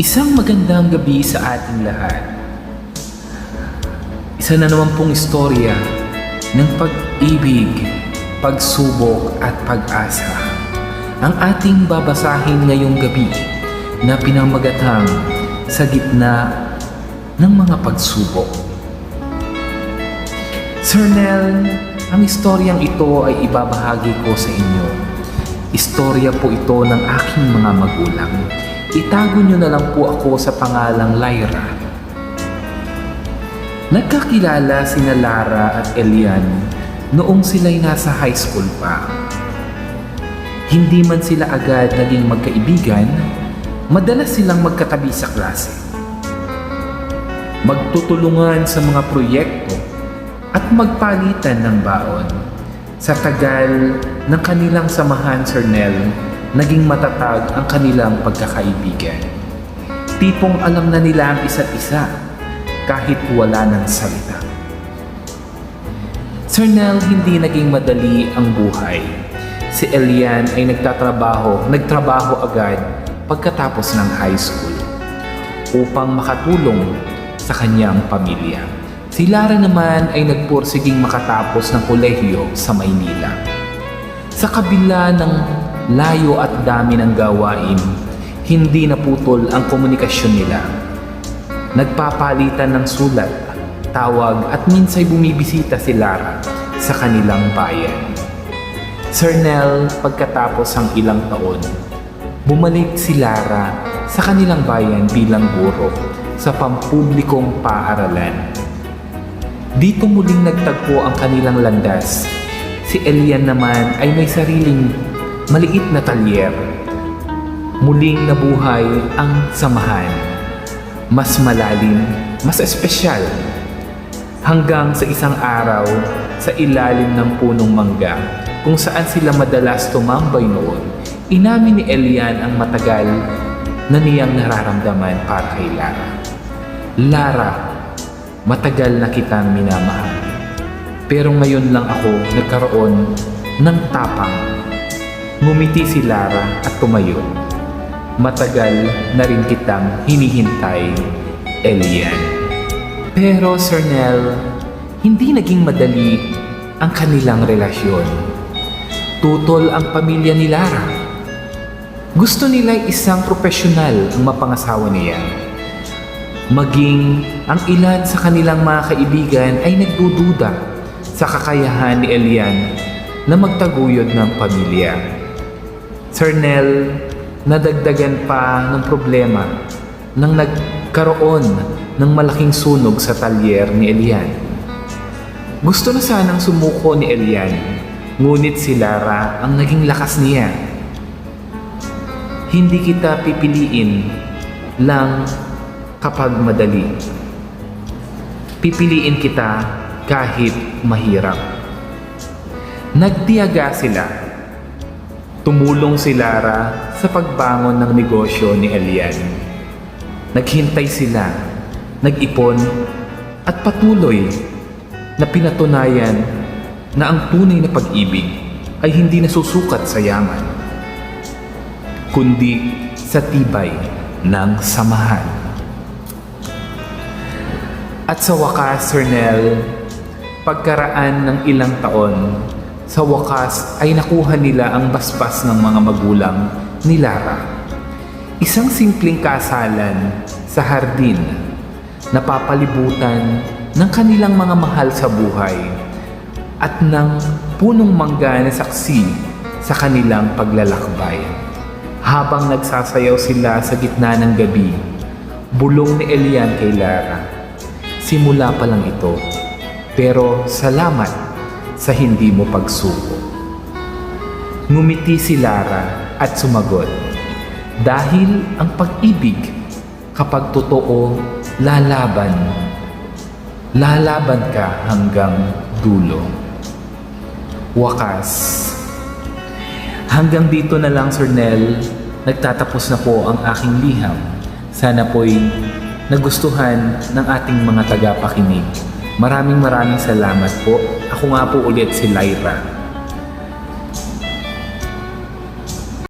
Isang magandang gabi sa ating lahat. Isa na naman pong istorya ng pag-ibig, pagsubok at pag-asa. Ang ating babasahin ngayong gabi na pinamagatang sa gitna ng mga pagsubok. Sir Nel, ang istoryang ito ay ibabahagi ko sa inyo. Istorya po ito ng aking mga magulang. Itago nyo na lang po ako sa pangalang Lyra. Nagkakilala sina Lara at Elian noong sila'y nasa high school pa. Hindi man sila agad naging magkaibigan, madalas silang magkatabi sa klase. Magtutulungan sa mga proyekto at magpalitan ng baon. Sa tagal ng kanilang samahan, Sir Nel, naging matatag ang kanilang pagkakaibigan. Tipong alam na nila ang isa't isa kahit wala ng salita. Sir Nel, hindi naging madali ang buhay. Si Elian ay nagtatrabaho, nagtrabaho agad pagkatapos ng high school upang makatulong sa kanyang pamilya. Si Lara naman ay nagpursiging makatapos ng kolehiyo sa Maynila. Sa kabila ng layo at dami ng gawain, hindi naputol ang komunikasyon nila. Nagpapalitan ng sulat, tawag at minsay bumibisita si Lara sa kanilang bayan. Sir Nel, pagkatapos ang ilang taon, bumalik si Lara sa kanilang bayan bilang guro sa pampublikong paaralan. Dito muling nagtagpo ang kanilang landas. Si Elian naman ay may sariling maliit na talyer. Muling nabuhay ang samahan. Mas malalim, mas espesyal. Hanggang sa isang araw, sa ilalim ng punong mangga, kung saan sila madalas tumambay noon, inamin ni Elian ang matagal na niyang nararamdaman para kay Lara. Lara, matagal na kitang minamahal. Pero ngayon lang ako nagkaroon ng tapang. Ngumiti si Lara at tumayo. Matagal na rin kitang hinihintay, Elian. Pero Sir Nel, hindi naging madali ang kanilang relasyon. Tutol ang pamilya ni Lara. Gusto nila isang profesional ang mapangasawa niya. Maging ang ilan sa kanilang mga kaibigan ay nagdududa sa kakayahan ni Elian na magtaguyod ng pamilya. Sir Nel, nadagdagan pa ng problema nang nagkaroon ng malaking sunog sa talyer ni Elian. Gusto na sanang sumuko ni Elian, ngunit si Lara ang naging lakas niya. Hindi kita pipiliin lang kapag madali. Pipiliin kita kahit mahirap. Nagtiyaga sila. Tumulong si Lara sa pagbangon ng negosyo ni Elian. Naghintay sila, nag-ipon at patuloy na pinatunayan na ang tunay na pag-ibig ay hindi nasusukat sa yaman, kundi sa tibay ng samahan. At sa wakas, Sir Nel, pagkaraan ng ilang taon, sa wakas ay nakuha nila ang basbas ng mga magulang ni Lara. Isang simpleng kasalan sa hardin, napapalibutan ng kanilang mga mahal sa buhay at ng punong mangga na saksi sa kanilang paglalakbay. Habang nagsasayaw sila sa gitna ng gabi, bulong ni Elian kay Lara. Simula pa lang ito, pero salamat sa hindi mo pagsuko. Ngumiti si Lara at sumagot, dahil ang pag-ibig kapag totoo, lalaban. Lalaban ka hanggang dulo. Wakas. Hanggang dito na lang, Sir Nel. Nagtatapos na po ang aking liham. Sana po'y nagustuhan ng ating mga tagapakinig. Maraming maraming salamat po. Ako nga po ulit si Lyra.